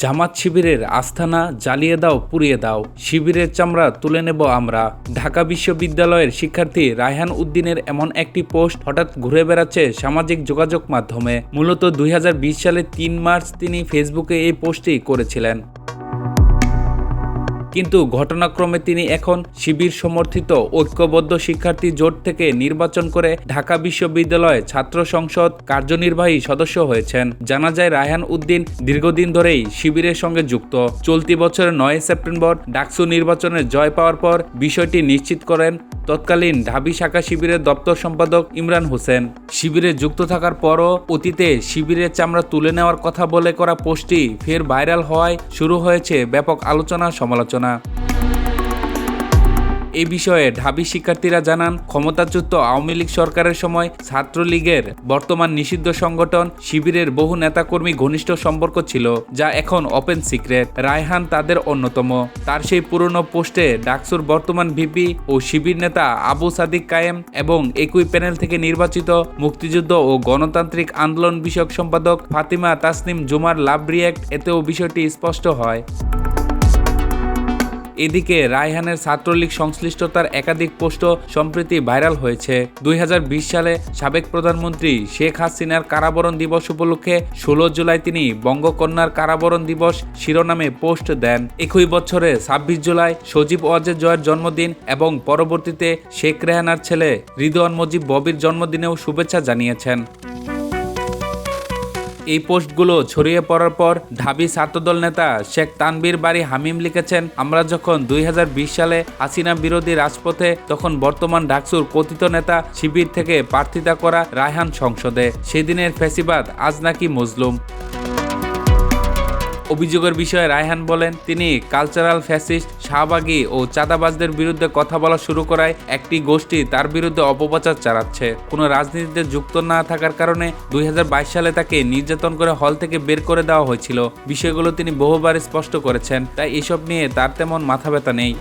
জামাত শিবিরের আস্থানা জ্বালিয়ে দাও, পুড়িয়ে দাও। শিবিরের চামড়া তুলে নেব আমরা। ঢাকা বিশ্ববিদ্যালয়ের শিক্ষার্থী রায়হান উদ্দিনের এমন একটি পোস্ট হঠাৎ ঘুরে বেড়াচ্ছে সামাজিক যোগাযোগ মাধ্যমে। মূলত দু হাজার বিশ সালে তিন মার্চ তিনি ফেসবুকে এই পোস্টটি করেছিলেন। কিন্তু ঘটনাক্রমে তিনি এখন শিবির সমর্থিত ঐক্যবদ্ধ শিক্ষার্থী জোট থেকে নির্বাচন করে ঢাকা বিশ্ববিদ্যালয় ছাত্র সংসদ কার্যনির্বাহী সদস্য হয়েছেন। জানা যায়, রায়হান উদ্দিন দীর্ঘদিন ধরেই শিবিরের সঙ্গে যুক্ত। চলতি বছরের নয় সেপ্টেম্বর ডাকসু নির্বাচনে জয় পাওয়ার পর বিষয়টি নিশ্চিত করেন তৎকালীন ঢাবি শাখা শিবিরের দপ্তর সম্পাদক ইমরান হোসেন। শিবিরে যুক্ত থাকার পরও অতীতে শিবিরের চামড়া তুলে নেওয়ার কথা বলে করা পোস্টটি ফের ভাইরাল হওয়ায় শুরু হয়েছে ব্যাপক আলোচনা সমালোচনা এই বিষয়ে ঢাবি শিক্ষার্থীরা জানান, ক্ষমতাচ্যুত আওয়ামী লীগ সরকারের সময় ছাত্রলীগের বর্তমান নিষিদ্ধ সংগঠন শিবিরের বহু নেতাকর্মী ঘনিষ্ঠ সম্পর্ক ছিল, যা এখন ওপেন সিক্রেট রায়হান তাদের অন্যতম। তার সেই পুরনো পোস্টে ডাকসুর বর্তমান ভিপি ও শিবির নেতা আবু সাদিক কায়েম এবং একই প্যানেল থেকে নির্বাচিত মুক্তিযুদ্ধ ও গণতান্ত্রিক আন্দোলন বিষয়ক সম্পাদক ফাতিমা তাসনিম জুমার লাভ রিয়াক্ট এতেও বিষয়টি স্পষ্ট হয়। এদিকে রায়হানের ছাত্রলীগ সংশ্লিষ্টতার একাধিক পোস্ট সম্প্রতি ভাইরাল হয়েছে। দুই হাজার বিশ সালে সাবেক প্রধানমন্ত্রী শেখ হাসিনার কারাবরণ দিবস উপলক্ষে ষোলো জুলাই তিনি বঙ্গকন্যার কারাবরণ দিবস শিরোনামে পোস্ট দেন। একই বছরে ছাব্বিশ জুলাই সজীব ওয়াজেদ জয়ের জন্মদিন এবং পরবর্তীতে শেখ রেহানার ছেলে রিদওয়ান মজিব ববির জন্মদিনেও শুভেচ্ছা জানিয়েছেন। এই পোস্টগুলো ছড়িয়ে পড়ার পর ঢাবি ছাত্রদল নেতা শেখ তানবির বাড়ি হামিম লিখেছেন, আমরা যখন দুই হাজার বিশ সালে হাসিনা বিরোধী রাজপথে, তখন বর্তমান ডাকসুর কথিত নেতা শিবির থেকে প্রার্থিতা করা রায়হান সংসদে। সেদিনের ফেসিবাদ আজ নাকি মজলুম। অভিযোগের বিষয়ে রায়হান বলেন, তিনি কালচারাল ফ্যাসিস্ট, শাহবাগী ও চাঁদাবাজদের বিরুদ্ধে কথা বলা শুরু করায় একটি গোষ্ঠী তার বিরুদ্ধে অপপ্রচার চালাচ্ছে। কোনো রাজনীতিতে যুক্ত না থাকার কারণে দুই হাজার বাইশ সালে তাকে নির্যাতন করে হল থেকে বের করে দেওয়া হয়েছিল। বিষয়গুলো তিনি বহুবার স্পষ্ট করেছেন, তাই এসব নিয়ে তার তেমন মাথা ব্যথা নেই।